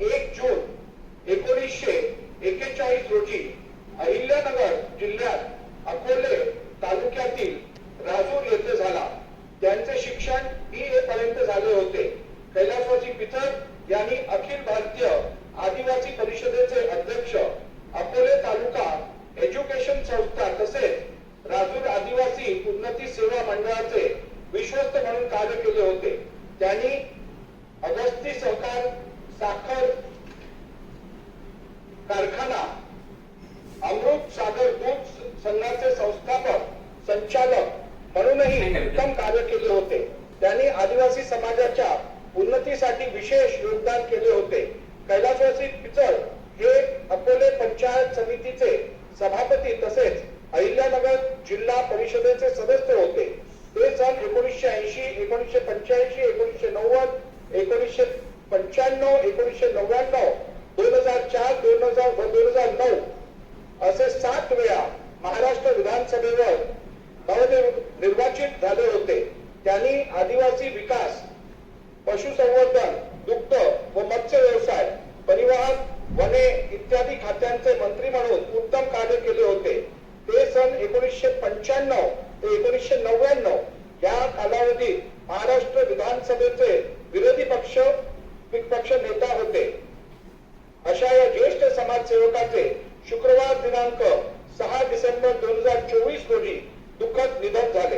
एक जून एकोणीसशे एकेचाळीस रोजी अहिल्यानगर जिल्ह्यात अकोले तालुक्यातील राजूर येथे झाला. त्यांचे शिक्षण बी ए पर्यंत झाले होते. कैलासवासी पिथक यांनी अखिल भारतीय आदिवासी परिषदेचे अध्यक्ष अकोले तालुका एज्युकेशन संस्था तसेच राजूर आदिवासी उन्नती सेवा मंडळाचे विश्वस्त म्हणून कार्य केले होते. त्यांनी साखर कारखाना अमृत सागर दूध संघाचे संस्थापक संचालक म्हणूनही उत्तम कार्य केले होते. त्यांनी आदिवासी समाजाच्या उन्नतीसाठी विशेष योगदान केले होते. कैलासवासी पिचड हे अकोले पंचायत समितीचे सभापती तसेच अहिल्यानगर जिल्हा परिषदेचे सदस्य होते. ते सन एकोणीसशे ऐंशी एकोणीसशे पंच्याऐंशी एकोणीसशे नव्वद एकोणीसशे पंच्याण्णव एकोणीशे नव्याण्णव दोन हजार चार दोन हजार दोन हजार नऊ असे सात वेळा महाराष्ट्र विधानसभेवर नवनिर्वाचित झाले होते. त्यांनी आदिवासी विकास पशुसंवर्धन दुग्ध व मत्स्य व्यवसाय परिवहन वने इत्यादी खात्यांचे मंत्री म्हणून उत्तम कार्य केले होते. ते सन एकोणीसशे पंच्याण्णव ते एकोणीसशे नव्याण्णव या कालावधीत महाराष्ट्र विधानसभेचे विरोधी पक्ष पक्ष नेता होते. अशा या ज्येष्ठ समाजसेवकाचे शुक्रवार दिनांक सहा डिसेंबर दोन हजार चोवीस रोजी दुःखद निधन झाले.